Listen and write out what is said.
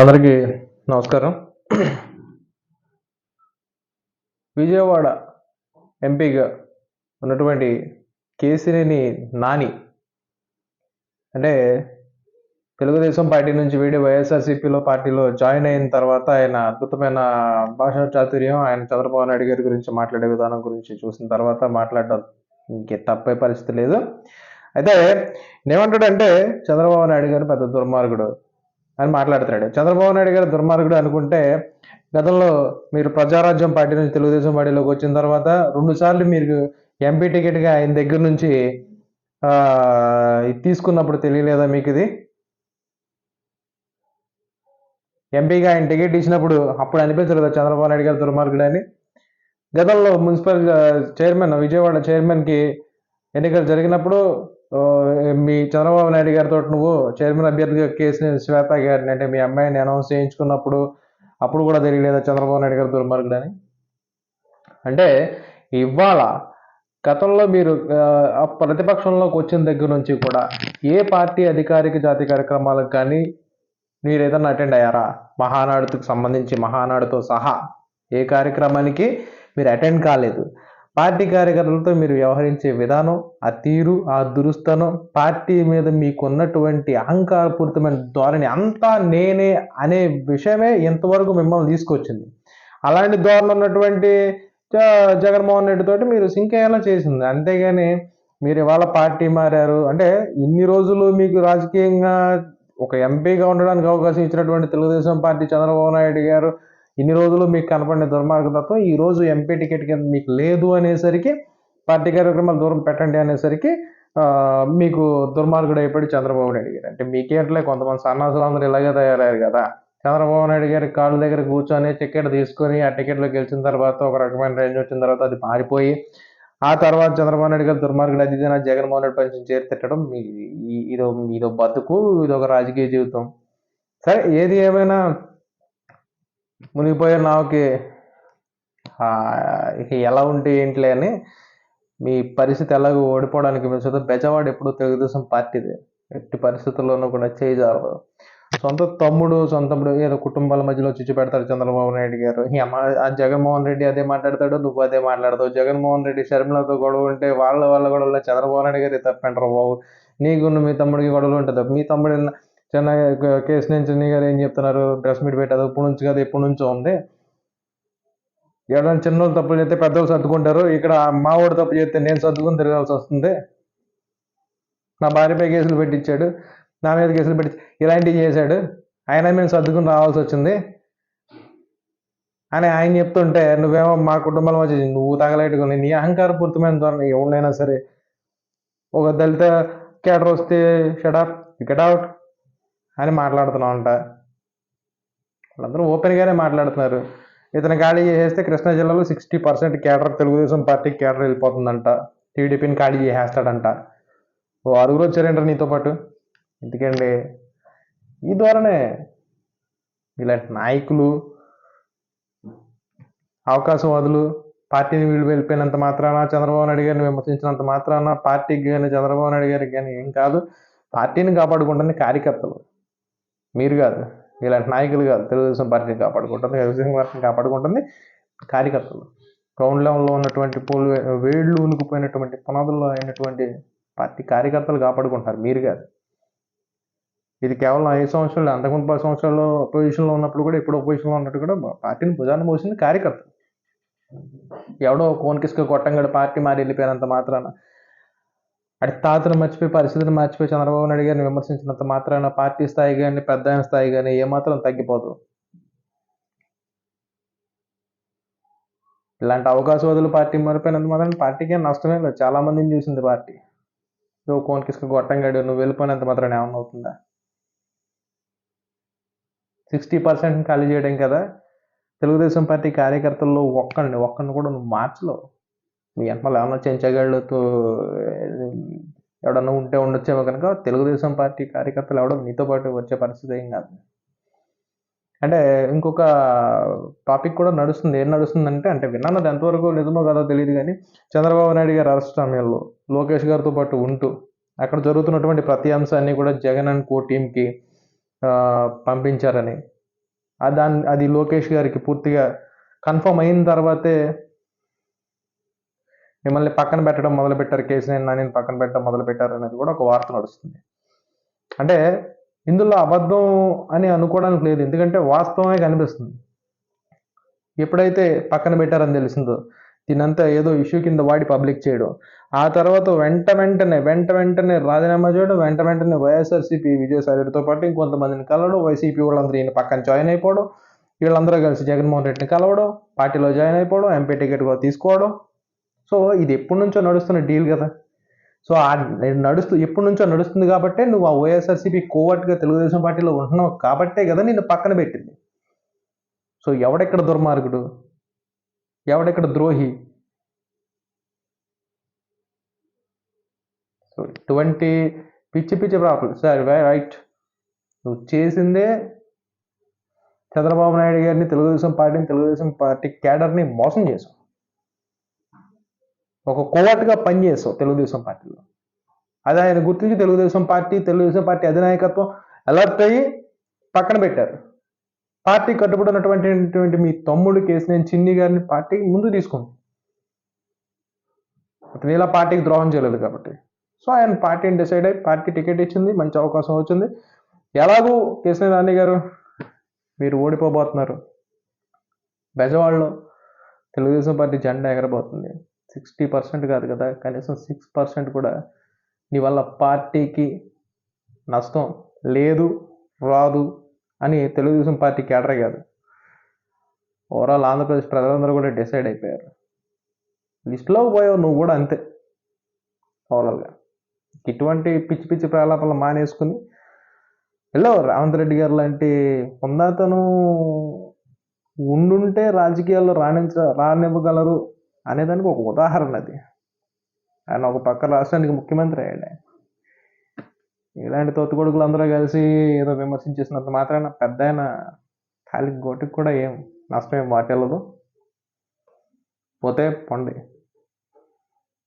అందరికీ నమస్కారం. విజయవాడ ఎంపీగా ఉన్నటువంటి కేసినేని నాని అంటే తెలుగుదేశం పార్టీ నుంచి వీడి వైఎస్ఆర్సీపీలో పార్టీలో జాయిన్ అయిన తర్వాత ఆయన అద్భుతమైన భాషా చాతుర్యం ఆయన చంద్రబాబు నాయుడు గారి గురించి మాట్లాడే విధానం గురించి చూసిన తర్వాత మాట్లాడడం ఇంకే తప్పే పరిస్థితి లేదు. అయితే నేమంటాడంటే చంద్రబాబు నాయుడు గారు పెద్ద దుర్మార్గుడు. అని మాట్లాడుతున్నాడు. చంద్రబాబు నాయుడు గారు దుర్మార్గుడు అనుకుంటే గతంలో మీరు ప్రజారాజ్యం పార్టీ నుంచి తెలుగుదేశం పార్టీలోకి వచ్చిన తర్వాత రెండు సార్లు మీరు ఎంపీ టికెట్గా ఆయన దగ్గర నుంచి తీసుకున్నప్పుడు తెలియలేదా మీకు ఇది? ఎంపీగా ఆయన టికెట్ ఇచ్చినప్పుడు అప్పుడు అనిపించలేదా చంద్రబాబు నాయుడు గారు దుర్మార్గుడు అని? గతంలో మున్సిపల్ చైర్మన్ విజయవాడ చైర్మన్కి ఎన్నికలు జరిగినప్పుడు మీ చంద్రబాబు నాయుడు గారితో నువ్వు చైర్మన్ అభ్యర్థిగా కేసు శ్వేత గారిని అంటే మీ అమ్మాయిని అనౌన్స్ చేయించుకున్నప్పుడు అప్పుడు కూడా తెలియలేదా చంద్రబాబు నాయుడు గారు దుర్మార్గుడని అంటే ఇవాళ గతంలో మీరు ప్రతిపక్షంలోకి వచ్చిన దగ్గర నుంచి కూడా ఏ పార్టీ అధికారిక జాతి కార్యక్రమాలకు కానీ మీరు ఏదన్నా అటెండ్ అయ్యారా? మహానాడుకు సంబంధించి మహానాడుతో సహా ఏ కార్యక్రమానికి మీరు అటెండ్ కాలేదు. పార్టీ కార్యకర్తలతో మీరు వ్యవహరించే విధానం ఆ తీరు ఆ దురుస్తనం పార్టీ మీద మీకున్నటువంటి అహంకారపూరితమైన ధోరణి అంతా నేనే అనే విషయమే ఇంతవరకు మిమ్మల్ని తీసుకొచ్చింది. అలాంటి ధోరణి ఉన్నటువంటి జ- జగన్మోహన్ రెడ్డి తోటి మీరు సింక్ అయ్యేలా చేసింది. అంతేగాని మీరు ఇవాళ పార్టీ మారారు. అంటే ఇన్ని రోజులు మీకు రాజకీయంగా ఒక ఎంపీగా ఉండడానికి అవకాశం ఇచ్చినటువంటి తెలుగుదేశం పార్టీ చంద్రబాబు నాయుడు గారు ఇన్ని రోజులు మీకు కనపడిన దుర్మార్గతత్వం ఈ రోజు ఎంపీ టికెట్ కింద మీకు లేదు అనేసరికి పార్టీ కార్యక్రమాలు దూరం పెట్టండి అనేసరికి మీకు దుర్మార్గుడు అయిపోయి చంద్రబాబు నాయుడు గారు. అంటే మీకేట్లే కొంతమంది సన్నాసులు అందరూ ఇలాగే తయారయ్యారు కదా. చంద్రబాబు నాయుడు గారి కాళ్ళ దగ్గర కూర్చొని టికెట్ తీసుకొని ఆ టికెట్లో గెలిచిన తర్వాత ఒక రకమైన రేంజ్ వచ్చిన తర్వాత అది పారిపోయి ఆ తర్వాత చంద్రబాబు నాయుడు గారు దుర్మార్గుడు అది ఇది జగన్మోహన్ రెడ్డి పంచి చేరి తిట్టడం మీ ఇదో ఇదో బతుకు ఇదొక రాజకీయ జీవితం. సరే ఏది ఏమైనా మునిగిపోయే నాకి ఎలా ఉంటే ఏంటిలే అని మీ పరిస్థితి ఎలాగో ఓడిపోవడానికి మించదు బెజవాడ ఎప్పుడు తెలుగుదేశం పార్టీది. ఎట్టి పరిస్థితుల్లోనూ కూడా చేయజాలదు సొంత తమ్ముడు సొంత తమ్ముడు ఏదో కుటుంబాల మధ్యలో చిచ్చు పెడతారు చంద్రబాబు నాయుడు గారు. ఆ జగన్మోహన్ రెడ్డి అదే మాట్లాడతాడు నువ్వు అదే మాట్లాడతావు. జగన్మోహన్ రెడ్డి షర్మిలతో గొడవ ఉంటే వాళ్ళ వాళ్ళ గొడవలో చంద్రబాబు నాయుడు గారు తప్పంటారు బాబు. నీకు మీ తమ్ముడికి గొడవలు ఉంటుంది మీ తమ్ముడు చిన్న కేసు నుంచి గారు ఏం చెప్తున్నారు? ప్రెస్ మీట్ పెట్టదు ఎప్పటి నుంచి కదా ఎప్పటి నుంచో ఉంది. ఎవరైనా చిన్నోళ్ళు తప్పు చేస్తే పెద్దోళ్ళు సర్దుకుంటారు. ఇక్కడ మావాడు తప్పు చేస్తే నేను సర్దుకుని తిరగాల్సి వస్తుంది. నా భార్యపై కేసులు పెట్టించాడు. నా మీద కేసులు పెట్టి ఇలాంటివి చేశాడు. ఆయన మేము సర్దుకుని రావాల్సి వచ్చింది. అని ఆయన చెప్తుంటే నువ్వేమో మా కుటుంబంలో వచ్చి నువ్వు తగలేటుకుని నీ అహంకారపూరితమైన ధోరణి ఎవరినైనా సరే ఒక దళిత క్యాటర్ వస్తే షడప్ గెట్ అవుట్. అని మాట్లాడుతున్నామంట అంట వాళ్ళందరూ ఓపెన్గానే మాట్లాడుతున్నారు. ఇతను ఖాళీ చేసేస్తే కృష్ణా జిల్లాలో sixty percent cadre Telugudesam party cadre వెళ్ళిపోతుందంట. టీడీపీని ఖాళీ చేసేస్తాడంట. ఓ అరుగురు వచ్చారంటారు నీతో పాటు? ఎందుకండి? ఈ ద్వారానే ఇలాంటి నాయకులు అవకాశవాదులు పార్టీని వీళ్ళు వెళ్ళిపోయినంత మాత్రాన చంద్రబాబు నాయుడు గారిని విమర్శించినంత మాత్రాన పార్టీకి కానీ చంద్రబాబు నాయుడు గారికి కానీ ఏం కాదు. పార్టీని కాపాడుకుంటుంది కార్యకర్తలు. మీరు కాదు ఇలాంటి నాయకులు కాదు తెలుగుదేశం పార్టీని కాపాడుకుంటుంది తెలుగుదేశం పార్టీని కాపాడుకుంటుంది కార్యకర్తలు. గ్రౌండ్ లెవెల్లో ఉన్నటువంటి పోలు వేళ్ళు ఉనికిపోయినటువంటి పునాదుల్లో అయినటువంటి పార్టీ కార్యకర్తలు కాపాడుకుంటారు మీరు కాదు. ఇది కేవలం ఐదు సంవత్సరాలు అంతకుముందు పది సంవత్సరాలు పొజిషన్లో ఉన్నప్పుడు కూడా ఇప్పుడు పొజిషన్లో ఉన్నట్టు కూడా పార్టీని భుజాన్ని మోసింది కార్యకర్తలు. ఎవడో కోన్కిస్క కొట్టంగడ పార్టీ మారి వెళ్ళిపోయినంత మాత్రాన అంటే తాతను మర్చిపోయి పరిస్థితిని మర్చిపోయి చంద్రబాబు నాయుడు గారిని విమర్శించినంత మాత్రాన పార్టీ స్థాయి కానీ పెద్ద స్థాయి కానీ ఏమాత్రం తగ్గిపోదు. ఇలాంటి అవకాశవాదులు పార్టీ మారిపోయినంత మాత్రం పార్టీకి నష్టమే లేదు. చాలా మందిని చూసింది పార్టీ. నువ్వు కోన్కిస్క గొట్టంగాడు నువ్వు వెళ్ళిపోయినంత మాత్రం ఏమన్నా అవుతుందా? సిక్స్టీ పర్సెంట్ ఖాళీ చేయడం కదా. తెలుగుదేశం పార్టీ కార్యకర్తల్లో ఒక్కడిని ఒక్కడిని కూడా నువ్వు మార్చలేవు. మీ వెనకాల ఏమన్నా చెంచగాళ్ళతో ఎవడన్నా ఉంటే ఉండొచ్చేమో కనుక తెలుగుదేశం పార్టీ కార్యకర్తలు ఎవడో మీతో పాటు వచ్చే పరిస్థితి ఏం కాదు. అంటే ఇంకొక టాపిక్ కూడా నడుస్తుంది. ఏం నడుస్తుందంటే అంటే విన్నాను అది ఎంతవరకు నిజమో కాదో తెలియదు కానీ చంద్రబాబు నాయుడు గారి అరెస్ట్ సమయంలో లోకేష్ గారితో పాటు ఉంటూ అక్కడ జరుగుతున్నటువంటి ప్రతి అంశాన్ని కూడా జగన్ అండ్ కో టీంకి పంపించారని. దాని అది లోకేష్ గారికి పూర్తిగా కన్ఫర్మ్ అయిన తర్వాతే మిమ్మల్ని పక్కన పెట్టడం మొదలు పెట్టారు కేసీఆర్ నాని పక్కన పెట్టడం మొదలు పెట్టారు అనేది కూడా ఒక వార్త నడుస్తుంది. అంటే ఇందులో అబద్ధం అని అనుకోవడానికి లేదు ఎందుకంటే వాస్తవమే కనిపిస్తుంది. ఎప్పుడైతే పక్కన పెట్టారని తెలిసిందో దీనంతా ఏదో ఇష్యూ కింద వాడి పబ్లిక్ చేయడం. ఆ తర్వాత వెంట వెంటనే వెంట వెంటనే రాజీనామా చేయడం వెంట వెంటనే వైఎస్ఆర్సీపీ విజయసాయిరెడ్డితో పాటు ఇంకొంతమందిని కలవడం వైసీపీ వాళ్ళందరూ ఈయన పక్కన జాయిన్ అయిపోవడం వీళ్ళందరూ కలిసి జగన్మోహన్ రెడ్డిని కలవడం పార్టీలో జాయిన్ అయిపోవడం ఎంపీ టికెట్ కూడా తీసుకోవడం సో ఇది ఎప్పటి నుంచో నడుస్తున్న డీల్ కదా. సో ఆ నడుస్తూ ఎప్పటి నుంచో నడుస్తుంది కాబట్టే నువ్వు ఆ ఓఎస్ఆర్సీపీ కోవర్ట్గా తెలుగుదేశం పార్టీలో ఉంటున్నావు కాబట్టే కదా నిన్ను పక్కన పెట్టింది. సో ఎవడెక్కడ దుర్మార్గుడు? ఎవడెక్కడ ద్రోహి? సో ఇటువంటి పిచ్చి పిచ్చి ప్రాబ్లం సార్ రైట్. నువ్వు చేసిందే చంద్రబాబు నాయుడు గారిని తెలుగుదేశం పార్టీని తెలుగుదేశం పార్టీ క్యాడర్ని మోసం చేశావు. ఒక కోవట్గా పనిచేసావు తెలుగుదేశం పార్టీలో. అది ఆయన గుర్తించి తెలుగుదేశం పార్టీ తెలుగుదేశం పార్టీ అధినాయకత్వం అలర్ట్ అయ్యి పక్కన పెట్టారు. పార్టీ కట్టుబడి ఉన్నటువంటి మీ తమ్ముడు కేసు నేను చిన్ని గారిని పార్టీకి ముందు తీసుకుంది అతను ఇలా పార్టీకి ద్రోహం చేయలేదు కాబట్టి. సో ఆయన పార్టీని డిసైడ్ అయ్యి పార్టీ టికెట్ ఇచ్చింది మంచి అవకాశం వచ్చింది. ఎలాగూ కేసీఆర్ నాని గారు మీరు ఓడిపోబోతున్నారు. బెజవాడలో తెలుగుదేశం పార్టీ జెండా ఎగరబోతుంది. సిక్స్టీ పర్సెంట్ కాదు కదా కనీసం సిక్స్ పర్సెంట్ కూడా నీ వల్ల పార్టీకి నష్టం లేదు రాదు అని తెలుగుదేశం పార్టీ కేటరే కాదు. ఓవరాల్ ఆంధ్రప్రదేశ్ ప్రజలందరూ కూడా డిసైడ్ అయిపోయారు. లిస్టులో పోయావు నువ్వు కూడా అంతే. ఓవరాల్గా ఇటువంటి పిచ్చి పిచ్చి ప్రలాపాలు మానేసుకుని వెళ్ళావు రేవంత్ రెడ్డి గారు లాంటి ఉందాతను ఉండుంటే రాజకీయాల్లో రాణించ రానివ్వగలరు. అనేదానికి ఒక ఉదాహరణ అది. ఆయన ఒక పక్క రాష్ట్రానికి ముఖ్యమంత్రి అయ్యాడు. ఆయన. ఇలాంటి తోతుకొడుకులు కొడుకులు అందరూ కలిసి ఏదో విమర్శించేసినంత మాత్రాన పెద్ద ఆయన ఖాళీ గోటికి కూడా ఏం నష్టం ఏం వాటిల్లదు. పోతే పండి.